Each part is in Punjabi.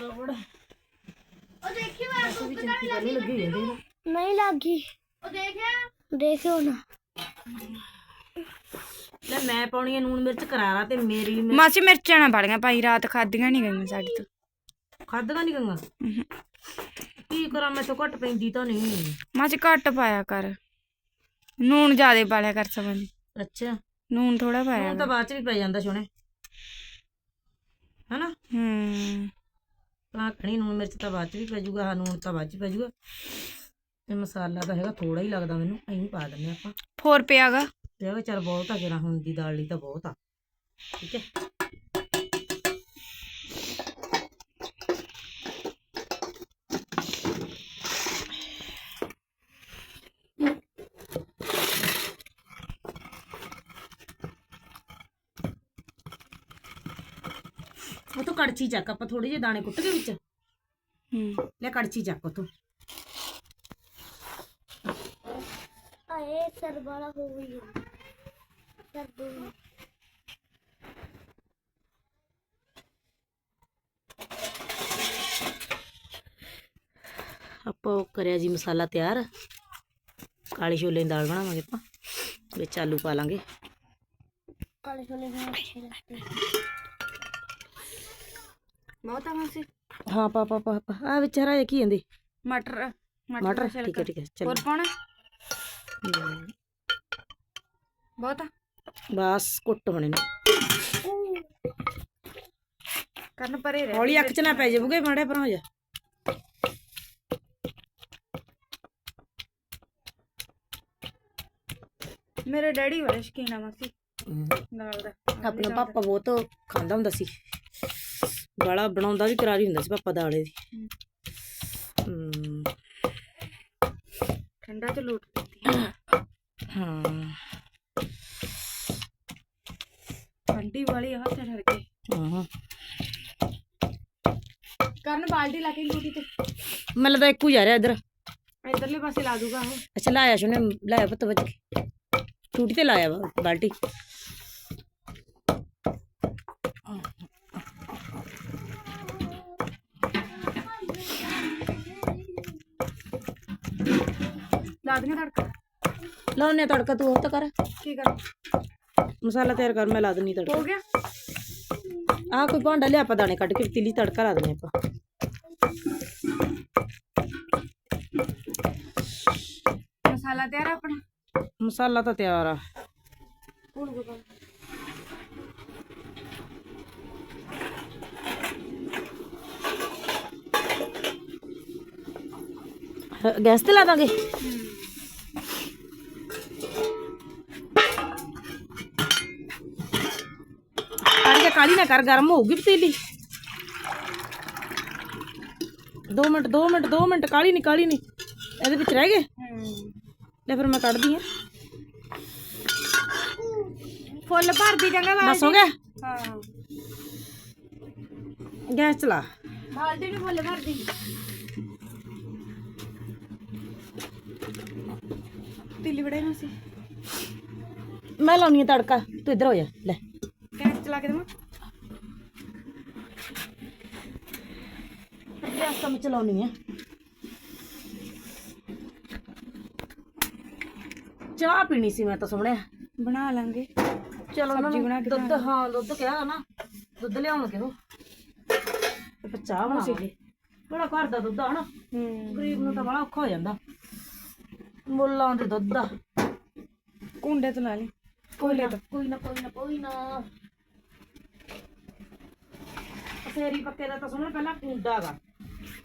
ਉਹ ਦੇਖੀ ਮੈਂ ਧੁੱਪ ਤਾਂ ਨਹੀਂ ਲੱਗੀ ਲੱਗੀ ਜਾਂਦੇ ਨੇ ਨਹੀਂ ਲੱਗੀ। ਉਹ ਦੇਖਿਆ? ਦੇਖਿਓ ਨਾ। ਲੈ ਮੈਂ ਪਾਉਣੀ ਆ ਨੂਨ ਮਿਰਚ ਕਰਾਰਾ ਤੇ ਮੇਰੀ ਮੈਂ ਮਾਸੀ ਮਿਰਚਾਂ ਨਾ ਬਾਲੀਆਂ ਭਾਈ ਰਾਤ ਖਾਧੀਆਂ ਨਹੀਂ ਗਈਆਂ ਸਾਡੇ ਤੋਂ। ਖਾਦਗਾ ਨਹੀਂ ਗੰਗਾ ਕੀ ਕਰਾਂ ਮੈਂ ਤਾਂ ਘਟ ਪੈਂਦੀ ਤਾਂ ਨਹੀਂ। ਮਾਸੀ ਘੱਟ ਪਾਇਆ ਕਰ। ਨੂਣ ਜ਼ਿਆਦੇ ਪਾਲਿਆ ਕਰ ਸਮਝ ਅੱਛਾ। ਨੂਣ ਥੋੜਾ ਪਾਇਆ ਹੁਣ ਤਾਂ ਬਾਅਦ ਚ ਵੀ ਪੈ ਜਾਂਦਾ ਸੋਹਣੇ। ਹਨਾ? ਹੂੰ ਤਾਂ ਖਣੀ ਨੂਨ ਮਿਰਚ ਤਾਂ ਬਾਅਦ ਚ ਵੀ ਪੈ ਜਾਊਗਾ ਨੂਨ ਤਾਂ ਬਾਅਦ ਚ ਪੈ ਜਾਊਗਾ। ਤੇ ਮਸਾਲਾ ਤਾਂ ਹੈਗਾ ਥੋੜਾ ਹੀ ਲੱਗਦਾ ਮੈਨੂੰ ਐਂ ਪਾ ਦਿੰਦੇ ਆਪਾਂ। ਫੋਰ ਪਿਆਗਾ? ਤੇ ਇਹ ਚੱਲ ਬਹੁਤ ਆ ਕਿਰਾ ਹੁਣ ਦੀ ਦਾਲ ਲਈ ਤਾਂ ਬਹੁਤ ਆ। ਠੀਕ ਹੈ? ਉਹ ਤੋਂ ਕੜਛੀ ਚੱਕ ਆਪਾਂ ਥੋੜੇ ਜਿਹੇ ਦਾਣੇ ਕੁੱਟ ਕੇ ਵਿੱਚ ਹੂੰ ਲੈ ਕੜਛੀ ਚੱਕ ਉਤੋਂ ਆਏ ਸਰ ਵਾਲਾ ਹੋ ਗਈ ਸਰ ਦੋ ਆਪਾਂ ਉਹ ਕਰਿਆ ਜੀ ਮਸਾਲਾ ਤਿਆਰ ਕਾਲੇ ਛੋਲੇ ਦੀ ਦਾਲ ਬਣਾਵਾਂਗੇ ਆਪਾਂ ਵਿੱਚ ਆਲੂ ਪਾ ਲਾਂਗੇ ਕਾਲੇ ਛੋਲੇ ਬਹੁਤ ਅੱਛੇ ਲੱਗਦੇ ਬਹੁਤ ਹਾਂ ਪਾ ਪਾ ਪਾ ਪਾ। ਆ ਵਿੱਚ ਹਰਾ ਜਿਹਾ ਕੀ ਜਾਂਦੇ ਮਟਰ ਮਟਰ ਦਾ ਠੀਕ ਹੈ ਛਿਲਕਾ। ਠੀਕ ਹੈ ਚਲੋ ਹੋਰ ਪਾਉਣਾ ਬਹੁਤ ਆ। ਬਸ ਕੁੱਟ ਹੋਣੇ ਨੇ। ਕਰਨ ਪਰੇ ਰਹਿ ਹੌਲੀ ਅੱਖ ਚ ਨਾ ਪੈ ਜਾਵੂਗੇ ਮਾੜੇ ਪਰ ਹੋ ਜਾ। ਮੇਰੇ ਡੈਡੀ ਬੜੇ ਸ਼ੌਕੀਨ ਆ ਮਾਸੀ। ਦਾ। ਆਪਣਾ ਪਾਪਾ ਬਹੁਤ ਖਾਂਦਾ ਹੁੰਦਾ ਸੀ। ਗਾਲਾ ਬਣਾਉਂਦਾ ਵੀ ਕਰਾਰੀ ਹੁੰਦਾ ਸੀ ਪਾਪਾ ਦਾਲੇ ਦੀ। ਠੰਡਾ ਚ ਲੂਟ ਦਿੱਤੀ ਹਾਂ। ਠੰਡੀ ਵਾਲੀ ਹੱਥ ਠਰ ਕੇ। ਹਾਂ। ਕਰਨ ਬਾਲਟੀ ਲਾ ਕੇ ਲੂਟੀ ਤੇ। ਮੈਨੂੰ ਲੱਗਦਾ ਇੱਕੋ ਜਾ ਰਿਹਾ ਇੱਧਰ। ਇਧਰਲੇ ਪਾਸੇ ਲਾ ਦੂਗਾ ਉਹ। ਅੱਛਾ ਲਾਇਆ ਸ਼ੁਨੇ ਲਾਇਆ ਪੁੱਤ ਵੱਜ ਕੇ। ਟੂਟੀ ਤੇ ਲਾਇਆ ਵਾ ਬਾਲਟੀ। ਲਾ ਦਿੰਗਾ ਤੜਕਾ। ਲਾਉਨੇ ਤੜਕਾ ਤੂੰ ਉਹ ਤਾਂ ਕਰ। ਕੀ ਕਰ? ਮਸਾਲਾ ਤਿਆਰ ਕਰ ਮੈਂ ਲਾ ਦਿੰਨੀ ਤੜਕਾ। ਹੋ ਗਿਆ। ਆਹ ਕੋਈ ਭਾਂਡਾ ਲਿਆ ਆਪਾਂ ਦਾਣੇ ਕੱਢ ਕੇ ਪਤੀਲੀ ਤੜਕਾ ਲਾ ਦਿੰਨੇ ਆਪਾਂ। ਮਸਾਲਾ ਤਿਆਰ ਆ ਆਪਣਾ? ਮਸਾਲਾ ਤਾਂ ਤਿਆਰ ਆ। ਹੁਣ ਗੈਸ ਤੇ ਲਾ ਦਾਂਗੇ? ਕਾਲੀ ਜਾ ਕਾਲੀ ਨਾ ਕਰ ਗਰਮ ਹੋਊਗੀ ਪਤੀਲੀ 2 ਮਿੰਟ 2 ਮਿੰਟ 2 ਮਿੰਟ ਕਾਲੀ ਨਹੀਂ ਕਾਲੀ ਨਹੀਂ ਇਹਦੇ ਵਿੱਚ ਰਹਿ ਗਏ ਲੈ ਫਿਰ ਮੈਂ ਕੱਢਦੀ ਆ ਫੁੱਲ ਭਰਦੀ ਚੰਗਾ ਬਸ ਹੋ ਗਿਆ ਹਾਂ ਗੈਸ ਚਲਾ ਬਾਲਟੀ ਨੂੰ ਫੁੱਲ ਭਰਦੀ ਤਿੱਲੀ ਬੜੇ ਨਾ ਸੀ ਮੈਂ ਲਾਉਣੀ ਆ ਤੜਕਾ ਤੂੰ ਇੱਧਰ ਹੋ ਜਾ ਲੈ ਗੈਸ ਚਲਾ ਕੇ ਦੇਵਾਂ ਗੈਸ ਤਾਂ ਮੈਂ ਚਲਾਉਣੀ ਆ। ਚਾਹ ਪੀਣੀ ਸੀ ਮੈਂ ਤਾਂ ਸੁਣਿਆ ਬਣਾ ਲਾਂਗੇ। ਚਲੋ ਉਹਨਾਂ ਸਬਜ਼ੀ ਨੂੰ ਬਣਾ ਕੇ ਦੁੱਧ ਹਾਂ ਦੁੱਧ ਕਿਹਾ ਨਾ ਦੁੱਧ ਲਿਆਉਣਗੇ ਉਹ ਤੇ ਫਿਰ ਚਾਹ ਬਣਾਵਾਂਗੇ ਬੜਾ ਘਰ ਦਾ ਦੁੱਧ ਆ ਨਾ। ਹੂੰ। ਗਰੀਬ ਨੂੰ ਤਾਂ ਬੜਾ ਔਖਾ ਹੋ ਜਾਂਦਾ। ਮੁੱਲਾਂ ਦੇ ਦੁੱਧ ਆ। ਕੁੰਡੇ ਤੋਂ ਲਾ ਲਈ। ਕੋਈ ਨਾ ਕੋਈ ਨਾ ਕੋਈ ਨਾ ਕੋਈ ਨਾ। ਫੇਰੀ ਪੱਕੇ ਦਾ ਤਾਂ ਸੁਣੋ ਪਹਿਲਾਂ ਕੁੰਡਾ ਗਾ।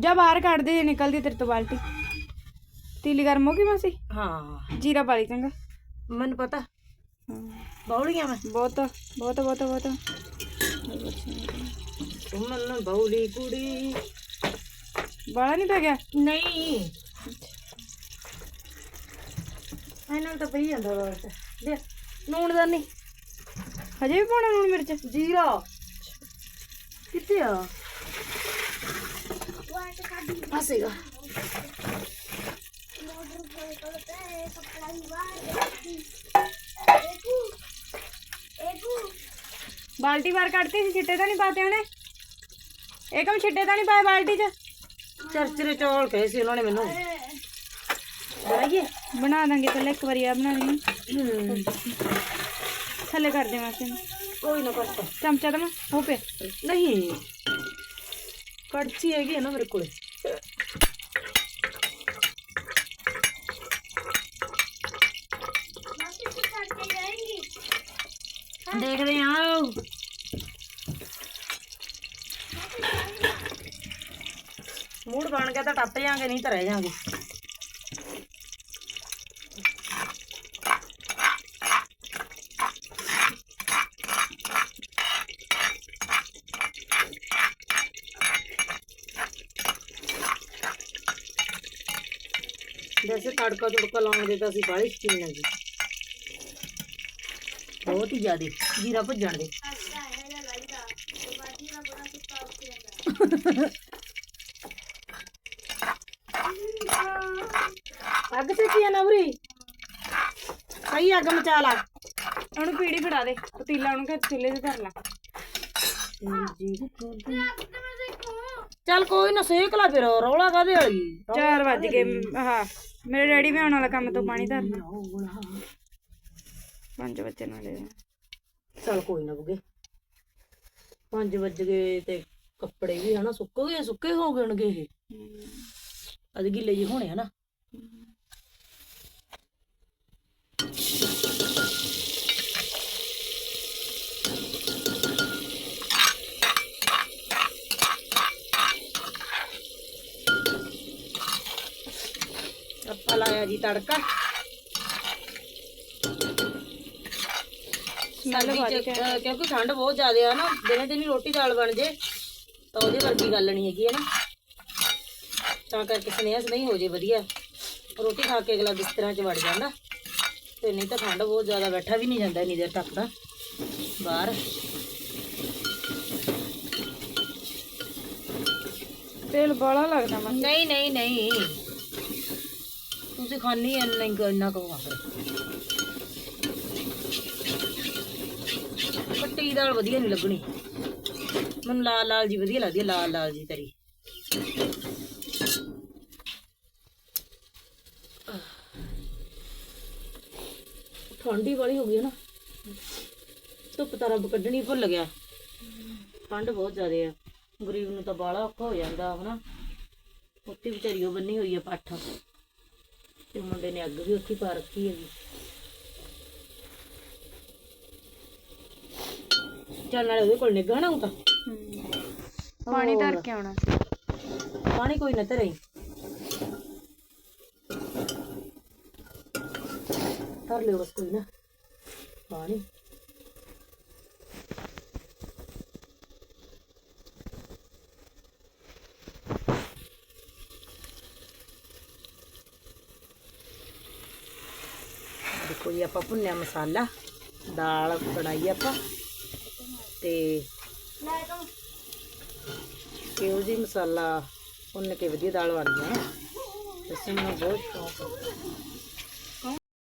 ਜਾ ਬਾਹਰ ਕੱਢ ਦੇ ਜੇ ਨਿਕਲਦੀ ਤੇਰੇ ਤੋਂ ਬਾਲਟੀ। ਤੀਲੀ ਗਰਮ ਹੋ ਗਈ ਮਾਸੀ? ਹਾਂ। ਜੀਰਾ ਪਾਲੀ ਚੰਗਾ। ਮੈਨੂੰ ਪਤਾ। ਬੌਲੀਆਂ ਮੈਂ। ਬਹੁਤ ਬਹੁਤ ਬਹੁਤ ਬਹੁਤ। ਸੁਮਨ ਬੌਲੀ ਕੁੜੀ। ਬਾਲਾ ਨਹੀਂ ਪੈ ਗਿਆ? ਨਹੀਂ। ਇਹਨਾਂ ਨੂੰ ਤਾਂ ਪਈ ਜਾਂਦਾ ਵਾ ਦੇ ਨੂਣ ਦਾ ਨਹੀਂ ਹਜੇ ਵੀ ਪਾਉਣਾ ਲੂਣ ਮਿਰਚ? ਜੀਰਾ। ਕਿੱਥੇ ਆ? फंसेगा बाल्टी बार काटती थी छिट्टे तो नहीं पाते उन्हें। एकम छिट्टे तो नहीं पाए बाल्टी च। चौल कहे सी उन्होंने मैं बना देंगे चल एक बार बना दी थले कर दे वैसे कोई ना करता। चमचा तो हो पे। नहीं। कड़छी है ना मेरे को देख रहे आओ मूड बन गया तो टप जाएँगे, नहीं तो रह जाएँगे। जैसे तड़का तुड़का लाने देता सी बड़ी स्टीम लगी ਬਹੁਤ ਹੀ ਜ਼ਿਆਦੇ ਜੀਰਾ ਭੁੱਜਣ ਦੇ। ਅੱਗ ਤੇ ਕੀ ਆ ਨਵਰੀ। ਸਹੀ ਅੱਗ ਮਚਾ ਲਾ। ਉਹਨੂੰ ਪੀੜੀ ਫੜਾ ਦੇ ਪਤੀਲਾ ਉਹਨੂੰ ਕਿ ਚੁੱਲ੍ਹੇ 'ਤੇ ਧਰ ਲਾ ਚੱਲ ਕੋਈ ਨਾ ਸੇਕ ਲਾ ਫਿਰ ਰੌਲਾ ਕਾਦੇ ਵਾਲੀ? 4 ਵੱਜ ਗਏ ਆਹ ਮੇਰੇ ਡੈਡੀ ਵੀ ਆਉਣ ਵਾਲਾ ਕੰਮ ਤੋਂ ਪਾਣੀ ਧਰਨਾ। 5 ਵਜੇ ਨਾਲੇ। ਚੱਲ ਕੋਈ ਨਾ ਬੁਗੇ। 5 ਵੱਜ ਗਏ ਤੇ ਕੱਪੜੇ ਵੀ ਹਨਾ ਸੁੱਕ ਗਏ, ਸੁੱਕੇ ਹੋ ਗਣਗੇ ਇਹ। ਅੱਜ ਗਿੱਲੇ ਜਿਹੇ ਹੋਣੇ ਹਨਾ। ਆਪਾਂ ਲਾਇਆ ਜੀ ਤੜਕਾ। ਸਮੈਲ ਸਰਦੀ ਚ, ਅਹ, ਕਿਉਂਕਿ ਠੰਡ ਬਹੁਤ ਜ਼ਿਆਦਾ ਆ ਨਾ ਦਿਨੇ ਦਿਨੀ ਰੋਟੀ ਦਾਲ ਬਣ ਜੇ ਤਾਂ ਉਹਦੇ ਵਰਗੀ ਗੱਲ ਨਹੀਂ ਹੈਗੀ ਹੈ ਨਾ ਤਾਂ ਕਰਕੇ ਸਨੇਹਸ ਨਹੀਂ ਹੋ ਜੇ ਵਧੀਆ ਰੋਟੀ ਖਾ ਕੇ ਅਗਲਾ ਬਿਸਤਰਾਂ 'ਚ ਵੜ ਜਾਂਦਾ ਤੇ ਨਹੀਂ ਤਾਂ ਠੰਡ ਬਹੁਤ ਜ਼ਿਆਦਾ ਬੈਠਾ ਵੀ ਨਹੀਂ ਜਾਂਦਾ ਇੰਨੀ ਦੇਰ ਤੱਕ ਤਾਂ ਬਾਹਰ ਤੇਲ ਬਾਲਾ ਲੱਗਦਾ ਮੈਂ ਨਹੀਂ ਨਹੀਂ ਨਹੀਂ ਤੁਸੀਂ ਖਾਣੀ ਇੰਨਾ ਹੀ ਇੰਨਾ ਕਹੂਗਾ ਫਿਰ ਕੱਟੀ ਦਾਲ ਵਧੀਆ ਨਹੀਂ ਲੱਗਣੀ। ਮੈਨੂੰ ਲਾਲ ਲਾਲ ਜੀ ਵਧੀਆ ਲੱਗਦੀ ਹੈ ਲਾਲ ਲਾਲ ਜੀ ਤਰੀ। ਠੰਡੀ ਵਾਲੀ ਹੋ ਗਈ ਹੈ ਨਾ। ਧੁੱਪ ਤਾਂ ਰੱਬ ਕੱਢਣੀ ਭੁੱਲ ਗਿਆ। ਠੰਡ ਬਹੁਤ ਜ਼ਿਆਦੇ ਆ। ਗਰੀਬ ਨੂੰ ਤਾਂ ਬਾਹਲਾ ਔਖਾ ਹੋ ਜਾਂਦਾ, ਹਨਾ। ਉੱਥੇ ਵਿਚਾਰੀ ਉਹ ਬੰਨੀ ਹੋਈ ਆ ਪੱਠ। ਤੇ ਮੁੰਡੇ ਨੇ ਅੱਗ ਵੀ ਉੱਥੇ ਪਾ ਰੱਖੀ ਹੈਗੀ। ਚੱਲ ਨਾਲੇ ਉਹਦੇ ਕੋਲ ਨਿੱਘਾ ਨਾ ਹੁਣ ਤਾਂ ਪਾਣੀ ਧਰ ਕੇ ਆਉਣਾ ਸੀ ਪਾਣੀ ਕੋਈ ਨਾ ਧਰੇ ਧਰ ਲਿਓ ਬਸ ਕੋਈ ਨਾ ਪਾਣੀ ਦੇਖੋ ਜੀ ਆਪਾਂ ਭੁੰਨਿਆ ਮਸਾਲਾ ਦਾਲ ਬਣਾਈ ਆਪਾਂ ਤੇ ਇਹੋ ਜੀ ਮਸਾਲਾ ਭੁੰਨ ਕੇ ਵਧੀਆ ਦਾਲ ਬਣਦੀ ਹੈ। ਨਾ ਵੈਸੇ ਬਹੁਤ ਸ਼ੌਂਕ ਹੈ।